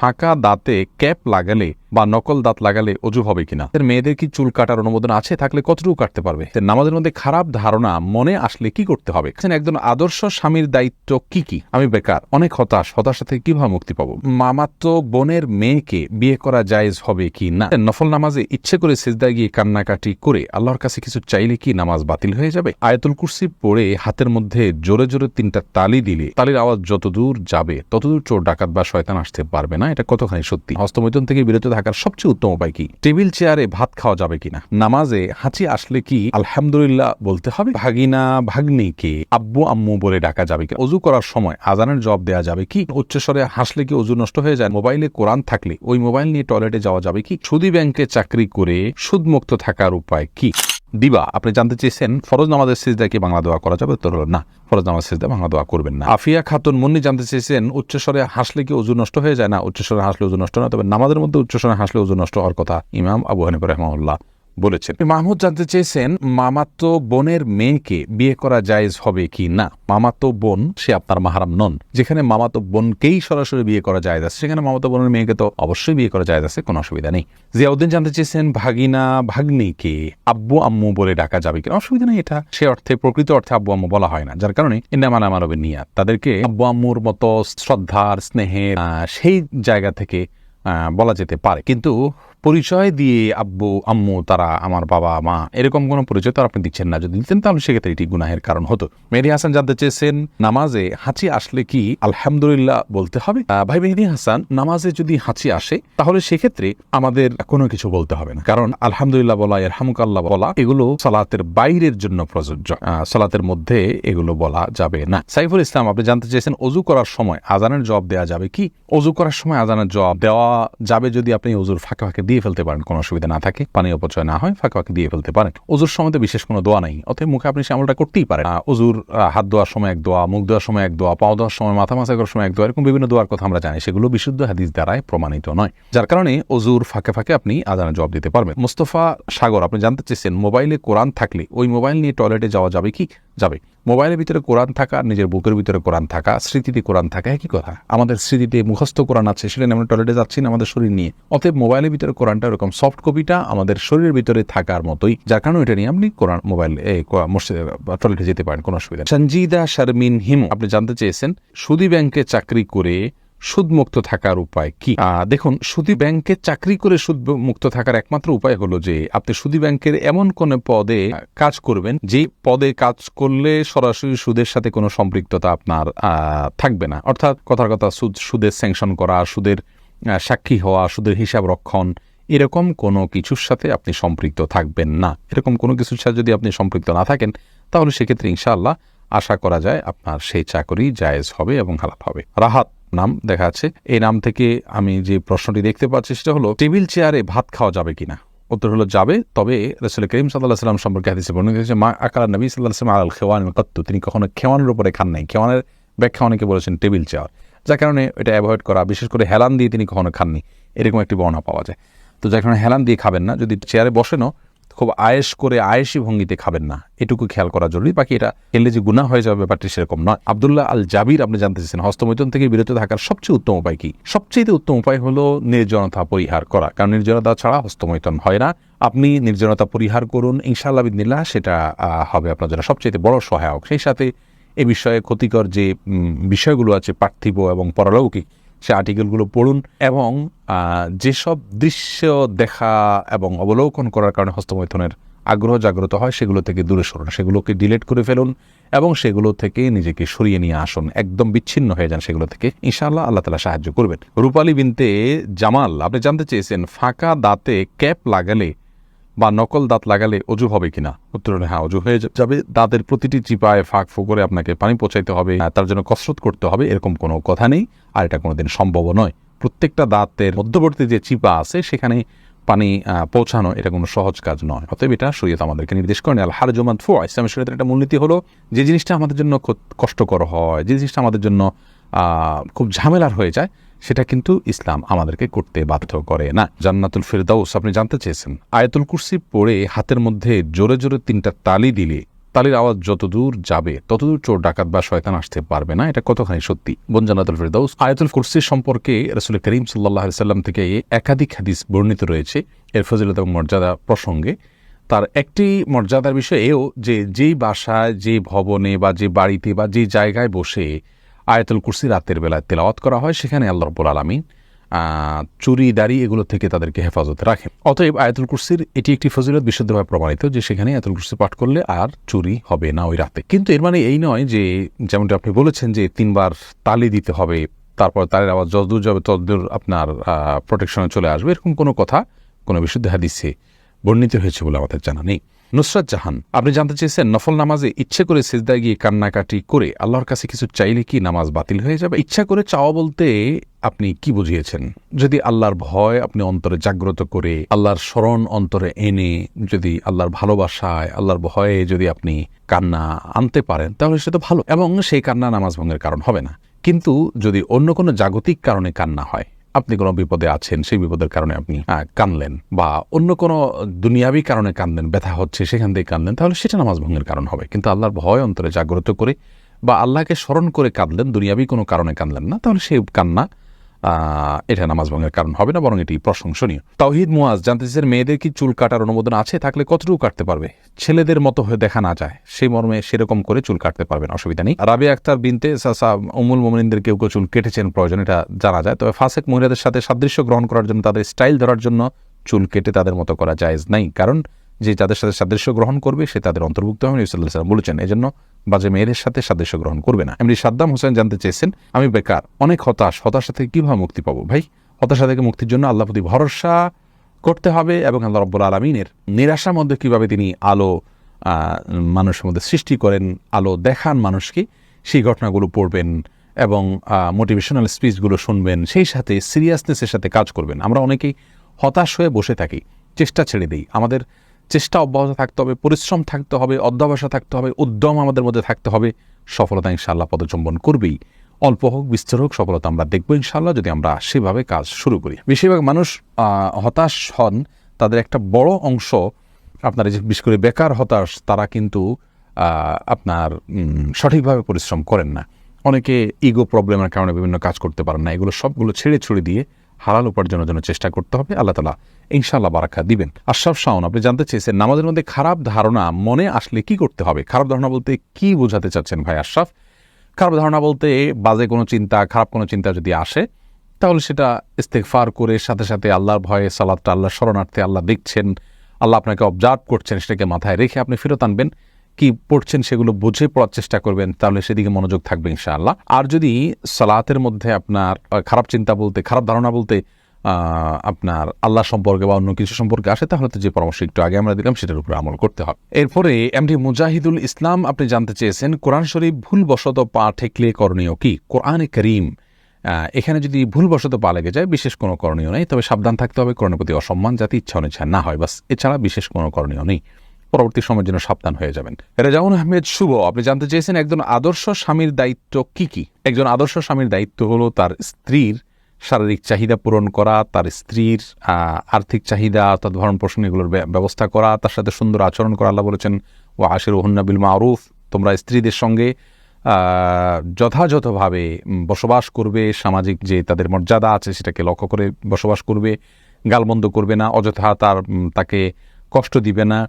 ফাঁকা দাঁতে ক্যাপ লাগালে বা নকল দাঁত লাগালে অজু হবে কিনা? মেয়েদের কি চুল কাটার অনুমোদন আছে? থাকলে কতটুকু কাটতে পারবে? নামাজের মধ্যে খারাপ ধারণা মনে আসলে কি করতে হবে? একজন আদর্শ স্বামীর দায়িত্ব কি কি? আমি বেকার, অনেক হতাশ, হতাশা থেকে কীভাবে মুক্তি পাবো? মামাত্ম বোনের মেয়েকে বিয়ে করা জায়েজ হবে কি না? নফল নামাজে ইচ্ছে করে সেজদায় গিয়ে কান্নাকাটি করে আল্লাহর কাছে কিছু চাইলে কি নামাজ বাতিল হয়ে যাবে? আয়াতুল কুরসি পড়ে হাতের মধ্যে জোরে জোরে তিনটা তালি দিলে তালির আওয়াজ যতদূর যাবে, ততদূর চোর, ডাকাত বা শয়তান আসতে পারবে না? এটা কতখানি সত্যি? হস্তমৈথুন থেকে বিরত থাকার সবচেয়ে উত্তম উপায় কি? টেবিল চেয়ারে ভাত খাওয়া যাবে কিনা? নামাজে হাঁচি আসলে কি আলহামদুলিল্লাহ বলতে হবে? ভাগিনা, ভাগ্নিকে আব্বু, আম্মু বলে ডাকা যাবে কি? অজু করার সময় আজানের জবাব দেওয়া যাবে কি? উচ্চস্বরে হাসলে কি অজু নষ্ট হয়ে যায়? মোবাইলে কোরআন থাকলে ওই মোবাইল নিয়ে টয়লেটে যাওয়া যাবে কি? সুদি ব্যাংকে চাকরি করে সুদমুক্ত থাকার উপায় কি? দিবা। আপনি জানতে চেয়েছেন, ফরজ নামাজের সিজদা কি বাংলা দোয়া করা যাবে? তোর না, ফরজ নামাজ সিজদা বাংলা দোয়া করবেন না। আফিয়া খাতুন মুন্নি জানতে চেয়েছেন, উচ্চস্বরে হাসলে কি অজু নষ্ট হয়ে যায়? না, উচ্চস্বরে হাসলে ওজু নষ্ট না, তবে নামাজের মধ্যে উচ্চস্বরে হাসলে অজু নষ্ট হওয়ার কথা ইমাম আবু হানিফ রহমাউল্লাহ বলেছেন। মাহমুদ জানতে চেয়েছেন মামাতো বোনের মেয়েকে বিয়ে করা জায়েজ হবে কি না? মামাতো বোন, সে আপনার মাহারাম নন। যেখানে মামাতো বোনকেই সরাসরি বিয়ে করা যায় আছে, সেখানে মামাতো বোনের মেয়েকে তো অবশ্যই বিয়ে করা যায় আছে, কোনো অসুবিধা নেই। জিয়াউদ্দিন জানতে চেয়েছেন ভাগিনা ভাগ্নিকে আব্বু আম্মু বলে ডাকা যাবে কিনা? অসুবিধা নেই, এটা সে অর্থে, প্রকৃত অর্থে আব্বু আম্মু বলা হয় না। যার কারণে ইন্নামান আমার নিয়াত। তাদেরকে আব্বু আম্মুর মতো শ্রদ্ধার, স্নেহের সেই জায়গা থেকে বলা যেতে পারে। কিন্তু পরিচয় দিয়ে আব্বু, আম্মু, তারা, আমার বাবা, মা এরকম কোনো পরিচয় তো আপনি দিচ্ছেন না। যদি দিতেন তাহলে সেক্ষেত্রে এটি গুনাহের কারণ হতো। মেহেদি হাসান জানতে চেয়েছেন, নামাজে হাঁচি আসলে কি আলহামদুলিল্লাহ বলতে হবে? ভাই মেহেদি হাসান, নামাজে যদি হাঁচি আসে, তাহলে সেক্ষেত্রে আমাদের কোনো কিছু বলতে হবে না। কারণ আলহামদুলিল্লাহ বলা এর এরহামুকাল্লাহ বলা, এগুলো সালাতের বাইরের জন্য প্রযোজ্য। সালাতের মধ্যে এগুলো বলা যাবে না। সাইফুল ইসলাম, আপনি জানতে চেয়েছেন, অজু করার সময় আজানের জবাব দেওয়া যাবে কি? অজু করার সময় আজানের জবাব দেওয়া যাবে যদি আপনি অজুর ফাঁকে ফাঁকে দিয়ে ফেলতে পারেন, কোনো অসুবিধা না থাকে, পানি অপচয় না হয়, ফাঁকে ফাঁকে দিয়ে ফেলতে পারেন। অজুর সময় বিশেষ কোনো দোয়া নাই, অতএব মুখে আপনি সে আমলটা করতেই পারেন। অজুর হাত ধোয়ার সময় এক দোয়া, মুখ ধোয়ার সময় এক দোয়া, পাও ধোয়ার সময়, মাথা মাথা করার সময় এক দোয়া, এরকম বিভিন্ন দোয়ার কথা আমরা জানি, সেগুলো বিশুদ্ধ হাদিস দ্বারাই প্রমাণিত নয়। যার কারণে অজুর ফাঁকে ফাঁকে আপনি আজানের জবাব দিতে পারবেন। মোস্তফা সাগর, আপনি জানতে চেয়েছেন, মোবাইলে কোরআন থাকলে ওই মোবাইল নিয়ে টয়লেটে যাওয়া যাবে কি? যাবে। মোবাইলের ভিতরে কোরআন থাকা, নিজের বুকের ভিতরে কোরআন থাকা, স্মৃতিতে কোরআন থাকা একই কথা। আমাদের স্মৃতিতে মুখস্থ কোরআন আছে, সেটা আমরা টয়লেটে যাচ্ছি না, আমাদের শরীর নিয়ে। অতএব মোবাইলের ভিতরে কোরআনটা ওরকম সফট কপিটা আমাদের শরীরের ভিতরে থাকার মতোই, যার কারণে এটা নিয়ে আপনি কোরআন মোবাইল মসজিদে টয়লেটে যেতে পারেন, কোনো অসুবিধা। সঞ্জিদা শারমিন হিম, আপনি জানতে চেয়েছেন সুদী ব্যাংকে চাকরি করে সুদমুক্ত থাকার উপায় কি? দেখুন, সুদি ব্যাংকে চাকরি করে সুদ মুক্ত থাকার একমাত্র উপায় হলো যে, আপনি সুদি ব্যাংকের এমন কোন পদে কাজ করবেন যে পদে কাজ করলে সরাসরি সুদের সাথে কোনো সম্পৃক্ততা আপনার থাকবে না। অর্থাৎ কথার কথা, সুদ, সুদের স্যাংশন করা, সুদের সাক্ষী হওয়া, সুদের হিসাব রক্ষণ, এরকম কোনো কিছুর সাথে আপনি সম্পৃক্ত থাকবেন না। এরকম কোনো কিছুর সাথে যদি আপনি সম্পৃক্ত না থাকেন, তাহলে সেক্ষেত্রে ইনশাআল্লাহ আশা করা যায় আপনার সেই চাকরি জায়েজ হবে এবং হালাল হবে। রাহাত। নাম দেখা এই নাম থেকে আমি যে প্রশ্নটি দেখতে পাচ্ছি সেটা হলো, টেবিল চেয়ারে ভাত খাওয়া যাবে কিনা? উত্তর হলো, যাবে। তবে রসুল করিম সাল্লাহ সাল্লাম সম্পর্কে হাদিসে বর্ণিত হয়েছে, মা আকালা নবী সাল্লাহ সাল্লাম আল খেওয়ান কত্তু। তিনি কখনো খেওয়ানের উপরে খান নাই। খেওয়ানের ব্যাখ্যা অনেকে বলেছেন টেবিল চেয়ার। যার কারণে এটা অ্যাভয়েড করা, বিশেষ করে হেলান দিয়ে তিনি কখনো খাননি। এরকম একটি বর্ণনা পাওয়া যায়। তো যার কারণে হেলান দিয়ে খাবেন না। যদি চেয়ারে বসেনও খুব আয়েস করে আয়েসি ভঙ্গিতে খাবেন না। এটুকু খেয়াল করা জরুরি। বাকি এটা খেললে যে গুণা হয়ে যাবে ব্যাপারটি সেরকম নয়। আবদুল্লাহ আল জাবির আপনি জানতে চাইছেন হস্তমৈথুন থেকে বিরত থাকার সবচেয়ে উত্তম উপায় কি? সবচেয়ে উত্তম উপায় হলো নির্জনতা পরিহার করা। কারণ নির্জনতা ছাড়া হস্তমৈথুন হয় না। আপনি নির্জনতা পরিহার করুন, ইনশাআল্লাহ বিদিনিল্লাহ সেটা হবে আপনার জন্য সবচেয়ে বড় সহায়ক। সেই সাথে এ বিষয়ে ক্ষতিকর যে বিষয়গুলো আছে, পার্থিব এবং পরলৌকিক সে আর্টিকেলগুলো পড়ুন এবং যেসব দৃশ্য দেখা এবং অবলোকন করার কারণে হস্তমৈথনের আগ্রহ জাগ্রত হয়, সেগুলো থেকে দূরে সরুন। সেগুলোকে ডিলিট করে ফেলুন এবং সেগুলো থেকে নিজেকে সরিয়ে নিয়ে আসুন। একদম বিচ্ছিন্ন হয়ে যান সেগুলো থেকে। ইনশাআল্লাহ আল্লাহ তালা সাহায্য করবেন। রূপালী বিনতে জামাল, আপনি জানতে চেয়েছেন, ফাঁকা দাঁতে ক্যাপ লাগালে বা নকল দাঁত লাগালে অজু হবে কিনা? উত্তর হ্যাঁ অজু হয়ে যাবে। দাঁতের প্রতিটি চিপায় ফাঁক ফুকরে আপনাকে পানি পৌঁছাইতে হবে। তার জন্য কসরত করতে হবে। এরকম কোনো কথা নেই। আর এটা কোনোদিন সম্ভব নয়। প্রত্যেকটা দাঁতের মধ্যবর্তী যে চিপা আছে, সেখানে পানি পৌঁছানো এটা কোনো সহজ কাজ নয়। অতএব এটা শরীয়ত আমাদেরকে নির্দেশ করেন, আল হার জমাত ফু ইসলামের শরীয়তের একটা মূলনীতি হলো, যে জিনিসটা আমাদের জন্য কষ্টকর হয়, যে জিনিসটা আমাদের জন্য খুব ঝামেলার হয়ে যায় সেটা কিন্তু ইসলাম আমাদেরকে করতে বাধ্য করে না। জান্নাতুল ফেরদাউস, আপনি জানতে চেয়েছেন, আয়াতুল কুরসি পড়ে হাতের মধ্যে জোরে জোরে তিনটা তালি দিলে তালির আওয়াজ যত দূর যাবে, ততদূর চোর ডাকাত বা শয়তান আসতে পারবে না। এটা কতখানি সত্যি? বনজানাতুল ফেরদাউস, আয়াতুল কুরসি সম্পর্কে রসুল করিম সাল্লাহ সাল্লাম থেকে একাধিক হাদিস বর্ণিত রয়েছে। এর ফজিলত এবং মর্যাদা প্রসঙ্গে তার একটি মর্যাদার বিষয় এও যে যেই বাসায়, যে ভবনে বা যে বাড়িতে বা যে জায়গায় বসে আয়াতুল কুরসি রাতের বেলায় তেলাওয়াত করা হয়। সেখানে আল্লাহ রব্বুল আলমিন চুরি, দাড়ি এগুলো থেকে তাদেরকে হেফাজতে রাখে। অতএব আয়াতুল কুরসির এটি একটি ফজিলত বিশুদ্ধভাবে প্রমাণিত যে সেখানে আয়াতুল কুরসি পাঠ করলে আর চুরি হবে না ওই রাতে। কিন্তু এর মানে এই নয় যে, যেমনটা আপনি বলেছেন যে তিনবার তালি দিতে হবে, তারপর তালের আওয়াজ যতদূর যাবে ততদূর আপনার প্রোটেকশনে চলে আসবে, এরকম কোনো কথা কোনো বিশুদ্ধ হাদিসে বর্ণিত হয়েছে বলে আমাদের জানা নেই। নুসরাত জাহান, আপনি জানতে চেয়েছেন নফল নামাজে ইচ্ছে করে সিজদায় গিয়ে কান্নাকাটি করে আল্লাহর কাছে কিছু চাইলে কি নামাজ বাতিল হয়ে যাবে? ইচ্ছা করে চাওয়া বলতে আপনি কি বুঝিয়েছেন? যদি আল্লাহর ভয় আপনি অন্তরে জাগ্রত করে, আল্লাহর স্মরণ অন্তরে এনে যদি আল্লাহর ভালোবাসায়, আল্লাহর ভয়ে যদি আপনি কান্না আনতে পারেন, তাহলে সেটা ভালো। এবং সেই কান্না নামাজ ভঙ্গের কারণ হবে না। কিন্তু যদি অন্য কোনো জাগতিক কারণে কান্না হয় আপনি কোনো বিপদে আছেন, সেই বিপদের কারণে আপনি কানলেন বা অন্য কোনো দুনিয়াবি কারণে কানলেন ব্যথা হচ্ছে, সেখান থেকে কানলেন তাহলে সেটা নামাজ ভঙ্গের কারণ হবে। কিন্তু আল্লাহর ভয় অন্তরে জাগ্রত করে বা আল্লাহকে স্মরণ করে কাঁদলেন, দুনিয়াবি কোনো কারণে কান্দলেন না, তাহলে সেই কান্না এটা নামাজ ভঙ্গের কারণ হবে না, বরং এটি প্রশংসনীয়। তাওহিদ মুয়াজ জানতে চাইছেন, মেয়েদের কি চুল কাটার অনুমোদন আছে? থাকলে কতটুকু কাটতে পারবে? ছেলেদের মতো হয়ে দেখা না যায়, সেই মর্মে সেরকম করে চুল কাটতে পারবেন, অসুবিধা নেই। রাবি আক্তার বিনতে সাসা উমুল মোমিনদের কেউ কেউ চুল কেটেছেন, প্রয়োজন এটা জানা যায়। তবে ফাসেক মহিলাদের সাথে সাদৃশ্য গ্রহণ করার জন্য, তাদের স্টাইল ধরার জন্য চুল কেটে তাদের মতো করা জায়েজ নাই, কারণ যে যাদের সাথে সাদৃশ্য গ্রহণ করবে, সে তাদের অন্তর্ভুক্ত হবে ইসলাম সাল্লাম বলেছেন। এজন্য বাজে মেয়েদের সাথে সাদৃশ্য গ্রহণ করবে না। এমনি সাদ্দাম হোসেন জানতে চেয়েছেন, আমি বেকার, অনেক হতাশ, হতাশা থেকে কীভাবে মুক্তি পাবো? ভাই, হতাশা থেকে মুক্তির জন্য আল্লাহ প্রতি ভরসা করতে হবে এবং আল্লাহ রব্বুল আলমিনের নিরাশার মধ্যে কীভাবে তিনি আলো মানুষের মধ্যে সৃষ্টি করেন, আলো দেখান মানুষকে, সেই ঘটনাগুলো পড়বেন এবং মোটিভেশনাল স্পিচগুলো শুনবেন, সেই সাথে সিরিয়াসনেসের সাথে কাজ করবেন। আমরা অনেকেই হতাশ হয়ে বসে থাকি, চেষ্টা ছেড়ে দিই। আমাদের চেষ্টা অব্যাহত থাকতে হবে, পরিশ্রম থাকতে হবে অধ্যবসা থাকতে হবে, উদ্যম আমাদের মধ্যে থাকতে হবে। সফলতা ইনশাল্লাহ পদচম্বন করবেই। অল্প হোক, বিস্তর হোক, সফলতা আমরা দেখব ইনশাল্লাহ যদি আমরা সেভাবে কাজ শুরু করি। বেশিরভাগ মানুষ হতাশ হন, তাদের একটা বড় অংশ, আপনার বিশেষ করে বেকার হতাশ, তারা কিন্তু আপনার সঠিকভাবে পরিশ্রম করেন না। অনেকে ইগো প্রবলেমের কারণে বিভিন্ন কাজ করতে পারেন না। এগুলো সবগুলো ছেড়ে ছুড়ে দিয়ে হালাল উপার্জনের জন্য চেষ্টা করতে হবে, আল্লাহ তালা ইনশাল্লাহ বারাকা দিবেন। আশরাফ শাওন, আপনি জানতে চেয়েছেন, নামাজের মধ্যে খারাপ ধারণা মনে আসলে কি করতে হবে? খারাপ ধারণা বলতে কি বোঝাতে চাচ্ছেন ভাই আশরাফ? খারাপ ধারণা বলতে বাজে কোনো চিন্তা, খারাপ কোনো চিন্তা যদি আসে, তাহলে সেটা ইস্তেকফার করে সাথে সাথে আল্লাহর ভয়ে সালাদটা আল্লাহ শরণার্থে আল্লাহ দেখছেন, আল্লাহ আপনাকে অবজার্ভ করছেন, সেটাকে মাথায় রেখে আপনি ফেরত আনবেন। কি পড়ছেন সেগুলো বুঝে পড়ার চেষ্টা করবেন, তাহলে সেদিকে মনোযোগ থাকবে ইনশাআল্লাহ। আর যদি সালাতের মধ্যে আপনার খারাপ চিন্তা বলতে, খারাপ ধারণা বলতে আপনার আল্লাহ সম্পর্কে বা অন্য কিছু সম্পর্কে আসে, তাহলে তো যে পরামর্শ একটু আগে আমরা দিলাম, সেটার উপরে আমল করতে হবে। এরপরে এমডি মুজাহিদুল ইসলাম, আপনি জানতে চেয়েছেন, কোরআন শরীফ ভুলবশত পা ঠেকলে করণীয় কি? কোরআনে করিম এখানে যদি ভুলবশত পা লেগে যায়, বিশেষ কোনো করণীয় নেই, তবে সাবধান থাকতে হবে, কোরআনের প্রতি অসম্মান, যাতে ইচ্ছা অনিচ্ছা না হয়, বাস। এছাড়া বিশেষ কোনো করণীয় নেই। পরবর্তী সময়ের জন্য সাবধান হয়ে যাবেন। রেজাউন আহমেদ শুভ। আপনি জানতে চেয়েছেন একজন আদর্শ স্বামীর দায়িত্ব কি কি? একজন আদর্শ স্বামীর দায়িত্ব হলো তার স্ত্রীর শারীরিক চাহিদা পূরণ করা, তার স্ত্রীর আর্থিক চাহিদা অর্থাৎ ভরণ পোষণ এগুলোর ব্য- ব্যবস্থা করা, তার সাথে সুন্দর আচরণ করা। আল্লাহ বলেছেন ও আশির বিল মারুফ। তোমরা স্ত্রীদের সঙ্গে যথাযথভাবে বসবাস করবে। সামাজিক যে তাদের মর্যাদা আছে সেটাকে লক্ষ্য করে বসবাস করবে। গালমন্দ করবে না, অযথা তার তাকে কষ্ট দিবে না।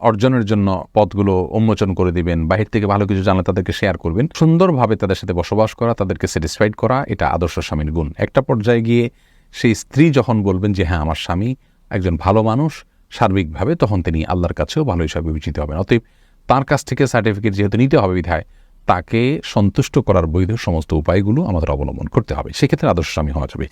অর্জনের জন্য পথগুলো উন্মোচন করে দিবেন, বাহির থেকে ভালো কিছু জানলে তাদেরকে শেয়ার করবেন, সুন্দরভাবে তাদের সাথে বসবাস করা, তাদেরকে স্যাটিসফাইড করা, এটা আদর্শ স্বামীর গুণ। একটা পর্যায়ে গিয়ে সেই স্ত্রী যখন বলবেন যে হ্যাঁ আমার স্বামী একজন ভালো মানুষ, সার্বিকভাবে তখন তিনি আল্লাহর কাছেও ভালো হিসাবে বিবেচিত হবেন। অতএব তার কাছ থেকে সার্টিফিকেট যেহেতু নিতে হবে বিধায়, তাকে সন্তুষ্ট করার বৈধ সমস্ত উপায়গুলো আমাদের অবলম্বন করতে হবে। সেক্ষেত্রে আদর্শ স্বামী হওয়া যাবে।